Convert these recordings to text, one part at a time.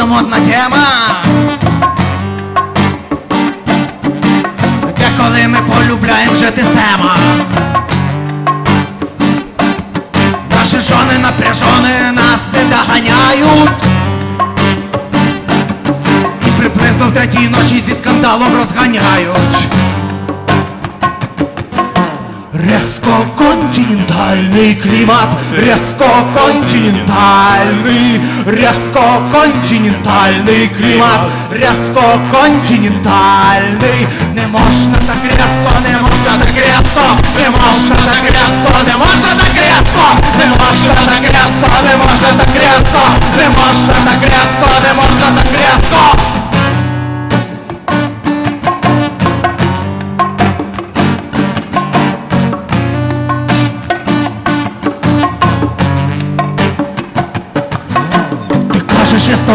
це модна тема. Деколи ми полюбляємо жити сема. Наші жони напряжони нас не доганяють. І приблизно в третій ночі зі скандалом розганяють. Резко континентальний клімат, резко континентальний, резко континентальний клімат, резко континентальний. Не можна так резко, не можна так резко,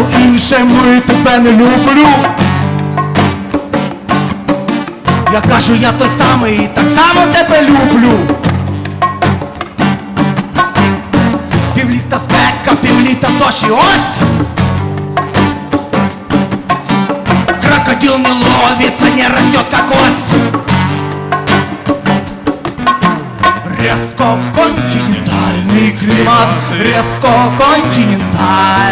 кажеш, я став і тебе не люблю. Я кажу, я той самий, так само тебе люблю. Півліта спека, півліта дощ і ось. Крокодил не ловится, не растет как ось. Резко континентальный климат, резко континентальный,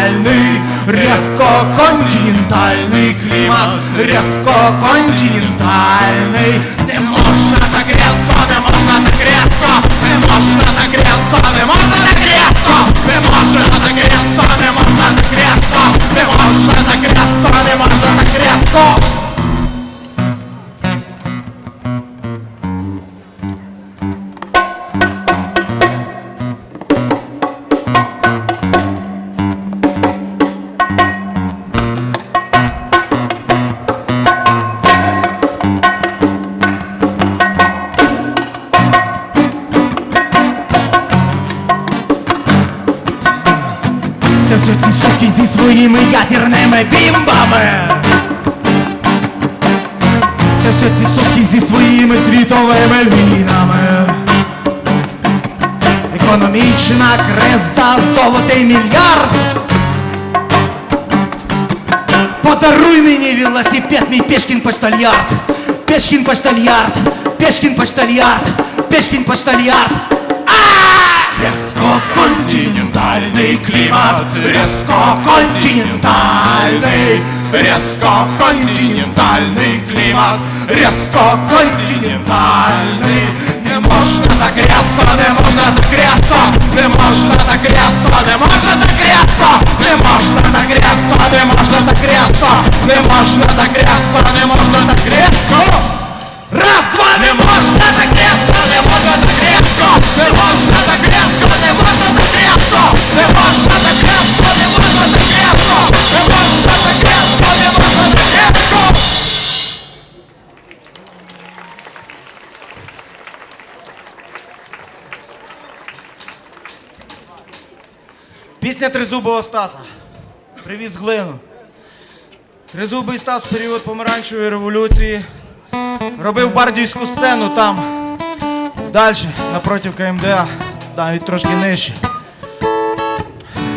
резко континентальный климат, резко континентальный. Не можна так резко, не можна так резко, не можна так резко, не можна так резко, Все ці суки зі своїми світовими війнами. Економічна криза, золотий мільярд. Подаруй мені велосипед, мій Пешкін поштальярд. Пешкін поштальярд, Пешкін поштальярд, Пешкін поштальярд. Резко континентальный климат, резко континентальный, резко континентальный климат, резко континентальный. Пісня Тризубого Стаса. Привіз глину. Тризубий Стас в період помаранчевої революції. Робив бардівську сцену там. Далі, напроти КМДА, навіть трошки нижче.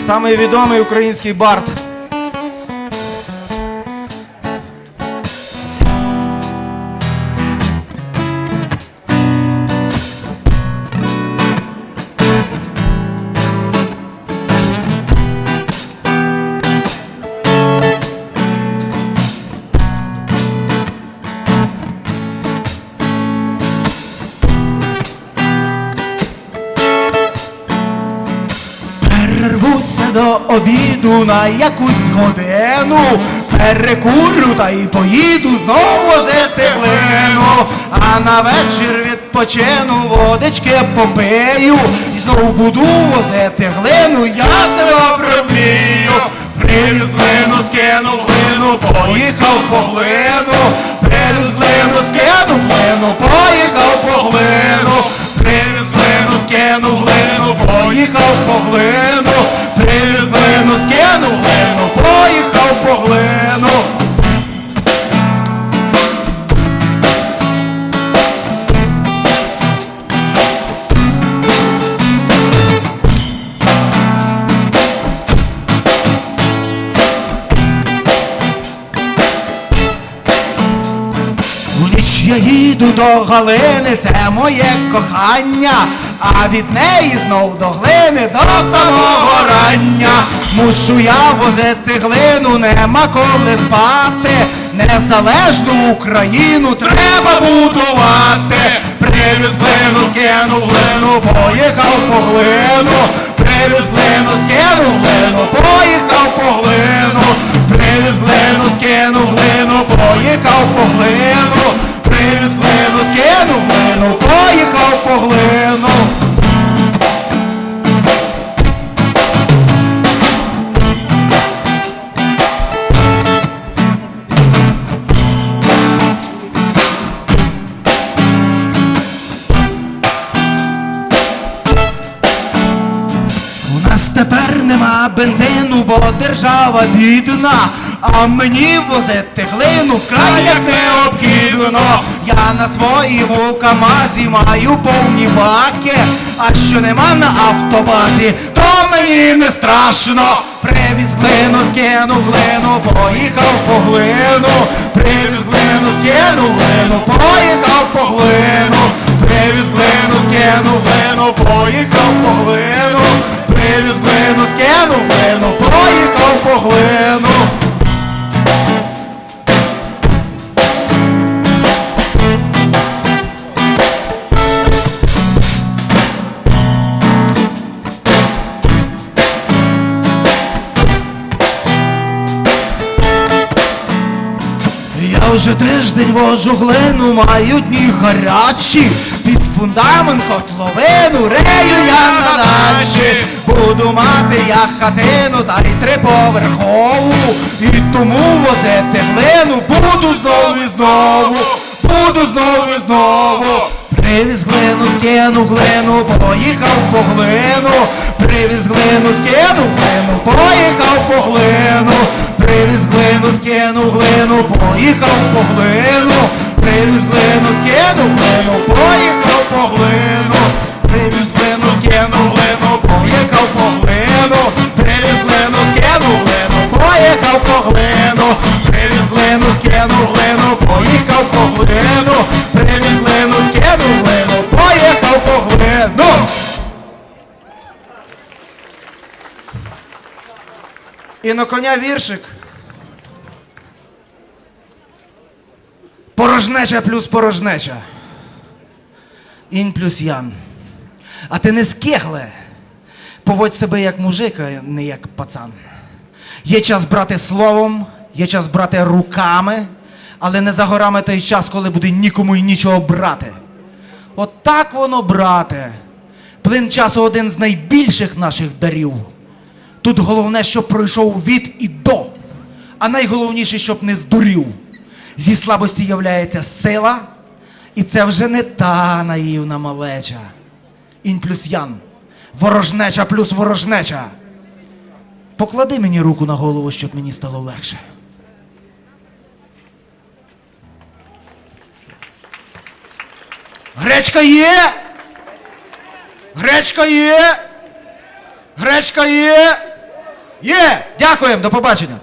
Самий відомий український бард. Обіду на якусь годину, перекурю та й поїду знову за глину, а на вечір відпочину, водички попию, і знову буду возити глину, я це добре вмію. Привіз глину, скинув глину, поїхав по глину, я до Галини, це моє кохання, а від неї знов до глини до самого рання. Мушу я возити глину, нема коли спати. Незалежну Україну треба будувати. Привіз глину, скинув глину, поїхав по глину. Привіз глину, скинув глину, поїхав по глину. Привіз глину, скинув глину, поїхав по глину. Бензину, бо держава бідна, а мені возити глину вкрай як необхідно. Я на своєму КАМАЗі маю повні баки, а що нема на автобазі, то мені не страшно. Привіз глину, скинув глину, поїхав по глину. Привіз глину, скинув глину, поїхав по глину. Привіз глину, скинув глину, поїхав по глину. Привіз глину, скинув глину, поїхав по глину. Вже тиждень вожу глину, маю дні гарячі, під фундамент котловину рею я на дачі. Буду мати я хатину та й триповерхову, і тому возити глину буду знову і знову, буду знову і знову. Привіз глину, скинув глину, поїхав по глину, привіз глину, скинув глину, поїхав по глину, привіз глину, скинув глину, поїхав по глину, привіз глину, скинув глину, поїхав по глину, привіз глину, скинув глину, поїхав по глину, привіз глину, скинув глину, поїхав по глину, привіз глину, скинув глину, поїхав по глину, привіз глину, скинув глину, поїхав по глину. І на коня віршик. Порожнеча плюс порожнеча. Інь плюс ян. А ти не скегле. Поводь себе як мужик, а не як пацан. Є час брати словом, є час брати руками, але не за горами той час, коли буде нікому і нічого брати. От так воно, брате. Плин часу один з найбільших наших дарів. Тут головне, щоб пройшов від і до, а найголовніше, щоб не здурів. Зі слабості являється сила, і це вже не та наївна малеча. Інь плюс ян. Ворожнеча плюс ворожнеча. Поклади мені руку на голову, щоб мені стало легше. Гречка є? Гречка є? Гречка є? Є! Дякуємо, до побачення.